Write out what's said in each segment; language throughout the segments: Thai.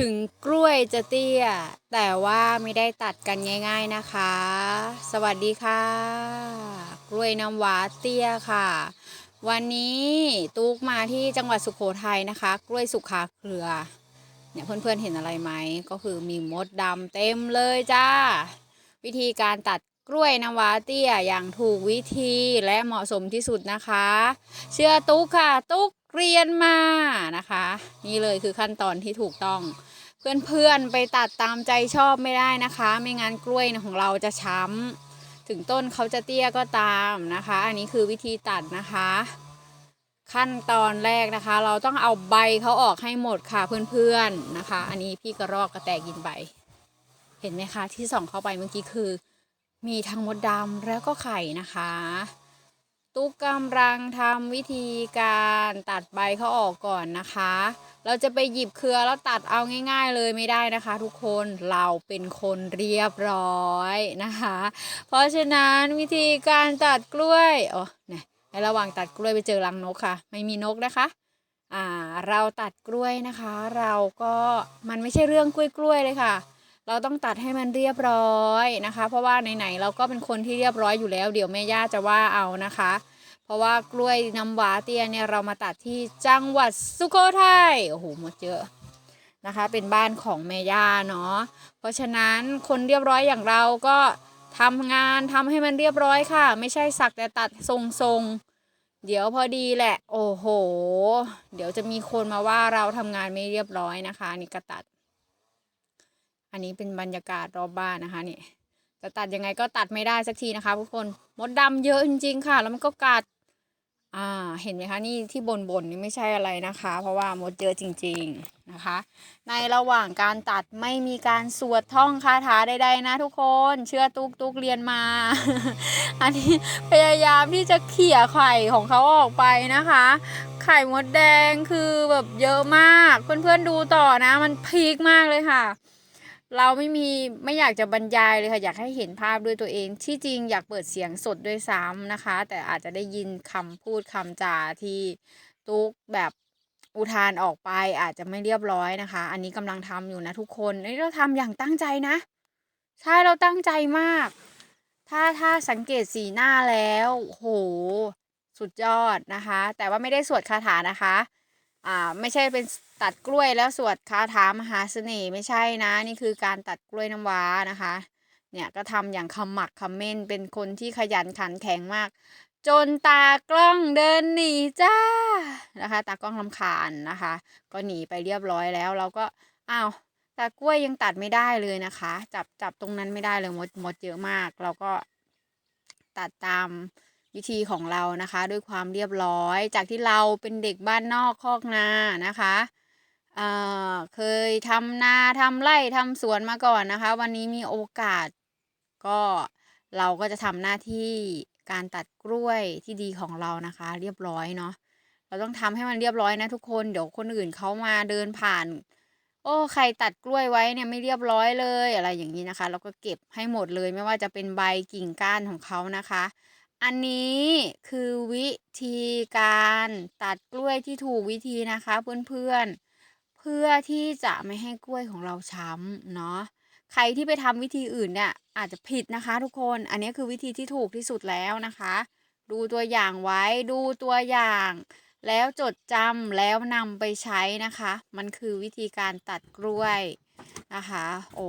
ถึงกล้วยจะเตี้ย แต่ว่าไม่ได้ตัดกันง่าย ๆนะคะ สวัสดีค่ะ กล้วยน้ำว้าเตี้ยค่ะ วันนี้ตุ๊กมาที่จังหวัดสุโขทัยนะคะ กล้วยสุขาเครือ เนี่ยเพื่อนๆเห็นอะไรไหม ก็คือมีมดดำเต็มเลยจ้า วิธีการตัดกล้วยน้ำว้าเตี้ยอย่างถูกวิธีและเหมาะสมที่สุดนะคะ เชื่อตุ๊กค่ะตุ๊ก เรียนมานะคะ นี่เลยคือขั้นตอนที่ถูกต้อง เพื่อนๆไปตัดตามใจชอบไม่ได้นะคะ ไม่งั้นกล้วยของเราจะช้ำถึงต้นเขาจะเตี้ยก็ตามนะคะ อันนี้คือวิธีตัดนะคะ ขั้นตอนแรกนะคะ เราต้องเอาใบเขาออกให้หมดค่ะเพื่อนๆนะคะ อันนี้พี่กระรอกกระแตกินใบ เห็นไหมคะที่ส่องเข้าไปเมื่อกี้คือ มีทั้งมดดำแล้วก็ไข่นะคะ ตุ๊กกำลังทำวิธีการตัดใบเขาออกก่อนนะคะ เราจะไปหยิบเครือแล้วตัดเอาง่ายๆเลยไม่ได้นะคะ ทุกคนเราเป็นคนเรียบร้อยนะคะ เพราะฉะนั้นวิธีการตัดกล้วยโอ้เนี่ยในระหว่างตัดกล้วยไปเจอรังนกค่ะ ไม่มีนกนะคะอ่าเราตัดกล้วยนะคะ เราก็มันไม่ใช่เรื่องกล้วยๆเลยค่ะ เราต้องตัดให้มันเรียบร้อยนะคะ เพราะว่าไหนๆเราก็เป็นคนที่เรียบร้อยอยู่แล้ว เดี๋ยวแม่ย่าจะว่าเอานะคะ เพราะว่ากล้วยน้ำว้าเตี้ยเนี่ยเรามาตัดที่จังหวัดสุโขทัยโอ้โหหมดเยอะนะคะ เป็นบ้านของแม่ย่าเนาะเพราะฉะนั้นคนเรียบร้อยอย่างเราก็ทำงานทำให้มันเรียบร้อยค่ะ ไม่ใช่สักแต่ตัดทรงๆเดี๋ยวพอดีแหละ โอ้โห เดี๋ยวจะมีคนมาว่าเราทำงานไม่เรียบร้อยนะคะนี่ก็ตัด อันนี้เป็นบรรยากาศรอบบ้านนะคะนี่จะตัดยังไงก็ตัดไม่ได้สักทีนะคะทุกคนมดดำเยอะจริงๆค่ะ แล้วมันก็กัด อ่าเห็นไหมคะนี่ที่บนบนนี่ไม่ใช่อะไรนะคะ เพราะว่ามดเยอะจริง ๆนะคะ ในระหว่างการตัดไม่มีการสวดท่องคาถาใดๆนะทุกคนเชื่อตุกตุกเรียนมา อันนี้พยายามที่จะเขี่ยไข่ของเขาออกไปนะคะ ไข่มดแดงคือแบบเยอะมาก เพื่อนๆดูต่อนะ มันพีคมากเลยค่ะ เราไม่มีไม่อยากจะบรรยายเลยค่ะ อยากให้เห็นภาพด้วยตัวเอง ที่จริงอยากเปิดเสียงสดด้วยซ้ำนะคะ แต่อาจจะได้ยินคำพูดคำจาที่ตุ๊กแบบอุทานออกไปอาจจะไม่เรียบร้อยนะคะ อันนี้กำลังทำอยู่นะทุกคนนี่เราทำอย่างตั้งใจนะ ใช่เราตั้งใจมาก ถ้าถ้าสังเกตสีหน้าแล้วโหสุดยอดนะคะ แต่ว่าไม่ได้สวดคาถานะคะ อ่าไม่ใช่เป็นตัดกล้วยแล้วสวดคาถามหาเสน่ห์ไม่ใช่นะ นี่คือการตัดกล้วยน้ำว้านะคะ เนี่ยก็ทำอย่างขมักคำเม้นเป็นคนที่ขยันขันแข็งมาก จนตากล้องเดินหนีจ้านะคะ ตากล้องลำคาญนะคะ ก็หนีไปเรียบร้อยแล้วเราก็อ้าวตากล้วยยังตัดไม่ได้เลยนะคะ จับจับตรงนั้นไม่ได้เลยมดมดเยอะมาก เราก็ตัดตาม วิธีของเรานะคะ ด้วยความเรียบร้อย จากที่เราเป็นเด็กบ้านนอกคอกนานะคะเเคยทำนาทำไร่ทำสวนมาก่อนนะคะ วันนี้มีโอกาสก็เราก็จะทำหน้าที่การตัดกล้วยที่ดีของเรานะคะ เรียบร้อยเนาะเราต้องทำให้มันเรียบร้อยนะทุกคนเดี๋ยวคนอื่นเขามาเดินผ่าน โอ้ใครตัดกล้วยไว้เนี่ยไม่เรียบร้อยเลยอะไรอย่างนี้นะคะ เราก็เก็บให้หมดเลยไม่ว่าจะเป็นใบกิ่งก้านของเขานะคะ อันนี้คือวิธีการตัดกล้วยที่ถูกวิธีนะคะเพื่อนๆ เพื่อที่จะไม่ให้กล้วยของเราช้ำเนาะ ใครที่ไปทำวิธีอื่นเนี่ยอาจจะผิดนะคะทุกคน อันนี้คือวิธีที่ถูกที่สุดแล้วนะคะ ดูตัวอย่างไว้ดูตัวอย่าง แล้วจดจำแล้วนำไปใช้นะคะ มันคือวิธีการตัดกล้วย นะคะ โอ้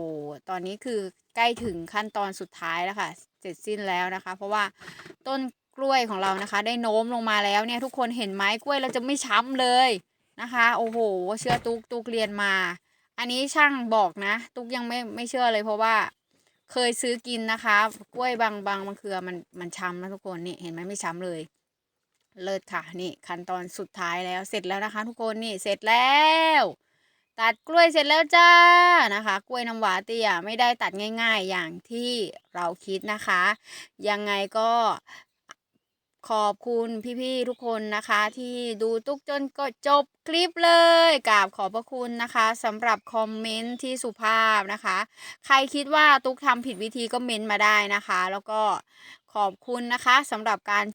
ตอนนี้คือใกล้ถึงขั้นตอนสุดท้ายแล้วค่ะ เสร็จสิ้นแล้วนะคะ เพราะว่าต้นกล้วยของเรานะคะ ได้โน้มลงมาแล้วเนี่ยทุกคนเห็นไหมกล้วยเราจะไม่ช้ำเลยนะคะ โอ้โห เชื่อตุกตุกเรียนมา อันนี้ช่างบอกนะ ตุกยังไม่ไม่เชื่อเลยเพราะว่าเคยซื้อกินนะคะ กล้วยบางบางบางเครือมันมันช้ำนะทุกคนนี่เห็นไหมไม่ช้ำเลย เลิศค่ะนี่ขั้นตอนสุดท้ายแล้วเสร็จแล้วนะคะ ทุกคนนี่เสร็จแล้ว ตัดกล้วยเสร็จแล้วจ้านะคะ กล้วยน้ำหวาเตี้ยไม่ได้ตัดง่ายๆอย่างที่เราคิดนะคะ ยังไงก็ขอบคุณพี่ๆทุกคนนะคะ ที่ดูตุกจนก็จบคลิปเลยกราบขอบพระคุณนะคะสำหรับคอมเมนต์ที่สุภาพนะคะ ใครคิดว่าตุกทำผิดวิธีก็เม้นต์มาได้นะคะ แล้วก็ขอบคุณนะคะสำหรับการ